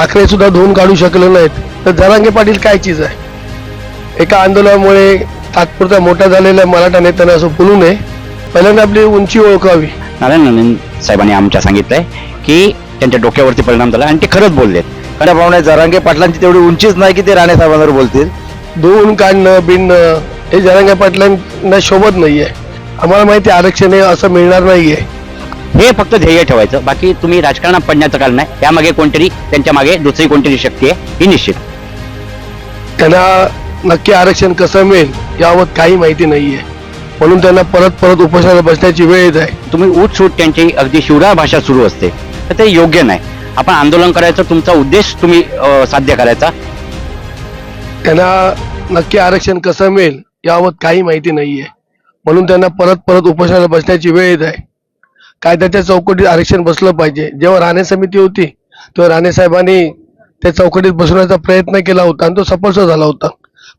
ठाकरे सुद्धा धुवून काढू शकले नाहीत. तर जरांगे पाटील काय चीज आहे? एका आंदोलनामुळे तात्पुरता मोठा झालेल्या मराठा नेत्यांना असं बोलू नये. पहिल्यांदा आपली उंची ओळखावी. नारायण राणे साहेबांनी आमच्या सांगितलंय की त्यांच्या डोक्यावरती परिणाम झाला आणि ते खरंच बोललेत. त्याप्रमाणे जरांगे पाटलांची तेवढी उंचीच नाही की ते राणे साहेबांवर बोलतील? धुवून काढणं बिणणं हे जरांगे पाटलांना शोभत नाहीये. आम्हाला माहिती आहे आरक्षण हे असं मिळणार नाहीये. हे फक्त ध्येय ठेवायचं. बाकी तुम्ही राजकारणात पडण्याचं कारण नाही. त्यामागे कोणतरी त्यांच्या मागे दुसरी कोणतरी शक्ती आहे ही निश्चित. त्यांना नक्की आरक्षण कसं मिळेल याबाबत काही माहिती नाहीये. म्हणून त्यांना परत परत उपोषणाला बसण्याची वेळ येत आहे. तुम्ही उठ सूट त्यांची अगदी शिवराळ भाषा सुरू असते. तर ते योग्य नाही. आपण आंदोलन करायचं तुमचा उद्देश तुम्ही साध्य करायचा. त्यांना नक्की आरक्षण कसं मिळेल याबाबत काही माहिती नाहीये. म्हणून त्यांना परत परत उपोषणाला बसण्याची वेळ येत आहे. कायद्याच्या चौकटीत आरक्षण बसलं पाहिजे. जेव्हा राणे समिती होती तेव्हा राणे साहेबांनी त्या चौकटीत बसवण्याचा प्रयत्न केला होता आणि तो सफल झाला होता.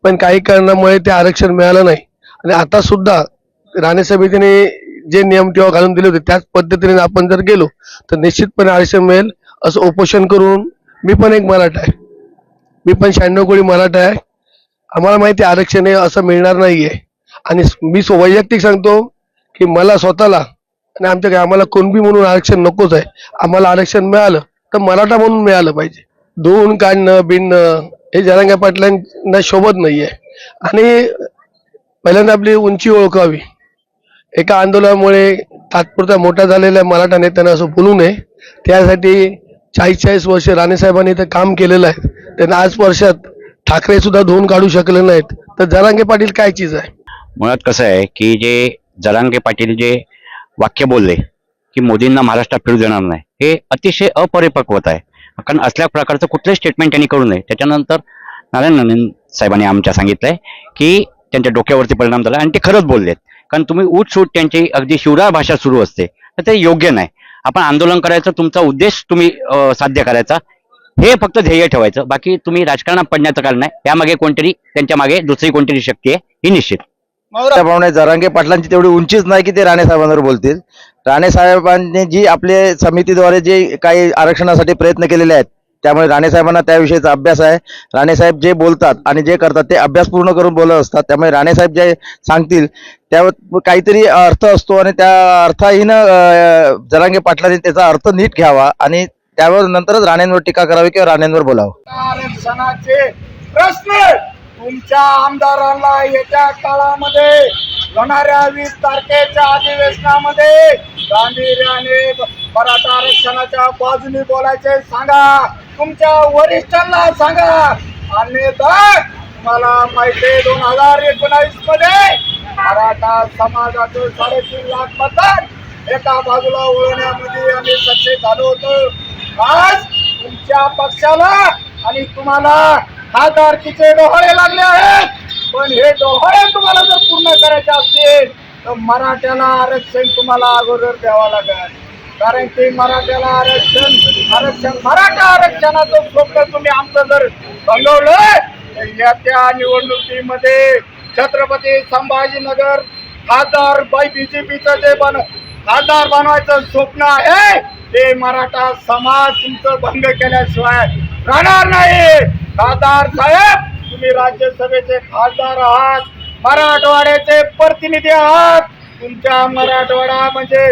पण काही कारणामुळे ते आरक्षण मिळालं नाही. आणि आता सुद्धा राणे समितीने जे नियम तेव्हा घालून दिले होते त्याच पद्धतीने आपण जर गेलो तर निश्चितपणे आरक्षण मिळेल असं उपोषण करून मी पण एक मराठा आहे. मी पण शहाण्णव कोळी मराठा आहे. आम्हाला माहिती आरक्षण हे असं मिळणार नाही आहे आणि मी वैयक्तिक सांगतो की मला स्वतःला आणि आमच्या काय आम्हाला कुणबी म्हणून आरक्षण नकोच आहे. आम्हाला आरक्षण मिळालं तर मराठा म्हणून मिळालं पाहिजे. धुवून काढणं बिणणं हे जरांगे पाटलांना शोभत नाही आहे आणि पहिल्यांदा आपली उंची ओळखावी. एका आंदोलनामुळे तात्पुरता मोठा झालेल्या मराठा नेत्यांना असं बोलू नये. त्यासाठी चाळीस चाळीस वर्ष राणेसाहेबांनी इथं काम केलेलं आहे. त्यांना आज वर्षात ठाकरे सुद्धा धुवून काढू शकले नाहीत. तर जरांगे पाटील काय चीज आहे? मुळात कसं आहे की जे जरांगे पाटील जे वाक्य बोलले की मोदींना महाराष्ट्रात फिरू देणार नाही. हे अतिशय अपरिपक्वत आहे. कारण असल्या प्रकारचं कुठलंही स्टेटमेंट त्यांनी करू नये. त्याच्यानंतर नारायण नारायण साहेबांनी आमच्या सांगितलंय की त्यांच्या डोक्यावरती परिणाम झाला आणि ते खरंच बोललेत. कारण तुम्ही उठसूट त्यांची अगदी शिवराळ भाषा सुरू असते. तर ते योग्य नाही. आपण आंदोलन करायचं तुमचा उद्देश तुम्ही साध्य करायचा. हे फक्त ध्येय ठेवायचं. बाकी तुम्ही राजकारणात पडण्याचं कारण नाही. त्यामागे कोणतरी त्यांच्या मागे दुसरी कोणतरी शक्ती आहे ही निश्चित. त्याप्रमाणे जरांगे पाटलांची तेवढी उंचीच नाही की ते राणे साहेबांवर बोलतील. राणे साहेबांनी जी आपले समितीद्वारे जे काही आरक्षणासाठी प्रयत्न केलेले आहेत त्यामुळे राणे साहेबांना त्याविषयीचा अभ्यास आहे. राणे साहेब जे बोलतात आणि जे करतात ते अभ्यास पूर्ण करून बोलत असतात. त्यामुळे राणे साहेब जे सांगतील त्यावर काहीतरी अर्थ असतो आणि त्या अर्थहीनं जरांगे पाटलांनी त्याचा अर्थ नीट घ्यावा आणि त्यावर नंतरच राणेंवर टीका करावी किंवा राणेंवर बोलावं. तुमच्या आमदारांना येत्या काळामध्ये होणाऱ्या वीस तारखेच्या अधिवेशनामध्ये गांभीर्याने मराठा आरक्षणाच्या बाजूने बोलायचे सांगा. तुमच्या वरिष्ठांना सांगा. अन्यथा तुम्हाला माहिती आहे दोन हजार एकोणावीसमध्ये मराठा समाजाचं साडेतीन लाख मतदान एका बाजूला वळवण्यामध्ये आम्ही सक्सेस झालो होतो. आज तुमच्या पक्षाला आणि तुम्हाला खासदारकीचे डोहाळे लागले आहेत. पण हे डोहळे तुम्हाला जर पूर्ण करायचे असतील तर मराठ्याला आरक्षण तुम्हाला अगोदर द्यावं लागेल. कारण ते मराठ्याला आरक्षण आरक्षण मराठा आरक्षणाचं स्वप्न तुम्ही आमचं जर भंगवलं तर येत्या निवडणुकीमध्ये छत्रपती संभाजीनगर खासदार बाय बीजेपीचं जे बन खासदार बनवायचं स्वप्न आहे ते मराठा समाज तुमचं भंग केल्याशिवाय राहणार नाही. खासदार साहेब तुम्ही राज्यसभेचे खासदार आहात मराठवाड्याचे प्रतिनिधी आहात. तुमच्या मराठवाडा म्हणजे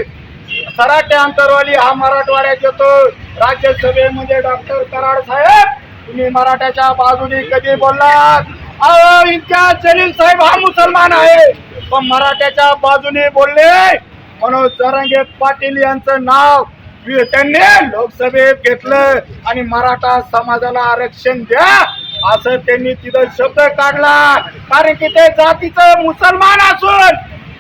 सराटे अंतरवाली हा मराठवाड्यात येतो. राज्यसभेमध्ये डॉक्टर कराड साहेब तुम्ही मराठ्याच्या बाजूने कधी बोललात? अहो इतक्या जलील साहेब हा मुसलमान आहे. पण मराठ्याच्या बाजूने बोलले. म्हणून जरंगे पाटील यांचं नाव त्यांनी लोकसभेत घेतलं आणि मराठा समाजाला आरक्षण द्या असं त्यांनी तिथं शब्द काढला. कारण की ते जातीचं मुसलमान असून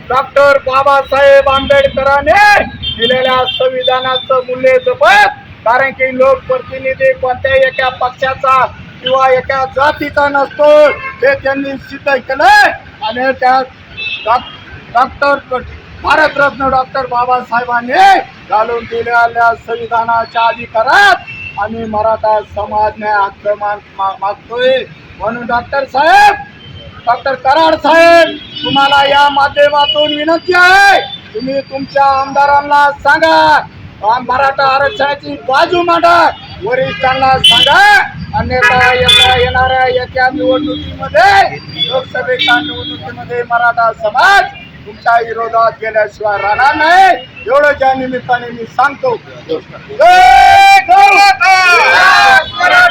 डॉक्टर बाबासाहेब आंबेडकरांनी दिलेल्या संविधानाचं मूल्य जपत कारण की लोकप्रतिनिधी कोणत्याही एका पक्षाचा किंवा एका जातीचा नसतो हे त्यांनी सिद्ध केलं. आणि त्या डॉक- डॉक्टर भारतरत्न डॉक्टर बाबासाहेबांनी घालून दिलेल्या संविधानाच्या अधिकारात आम्ही मराठा समाज न्याय हक्क मागतोय. म्हणून डॉक्टर साहेब डॉक्टर कराड साहेब तुम्हाला या माध्यमातून विनंती आहे. तुम्ही तुमच्या आमदारांना सांगा. मराठा आरक्षणाची बाजू मांडा. वरिष्ठांना सांगा. अन्यथा येत्या येणाऱ्या येत्या निवडणुकीमध्ये लोकसभेच्या निवडणुकीमध्ये मराठा समाज तुमच्या विरोधात गेल्याशिवाय राहणार नाही. एवढं ज्या निमित्ताने मी सांगतो जय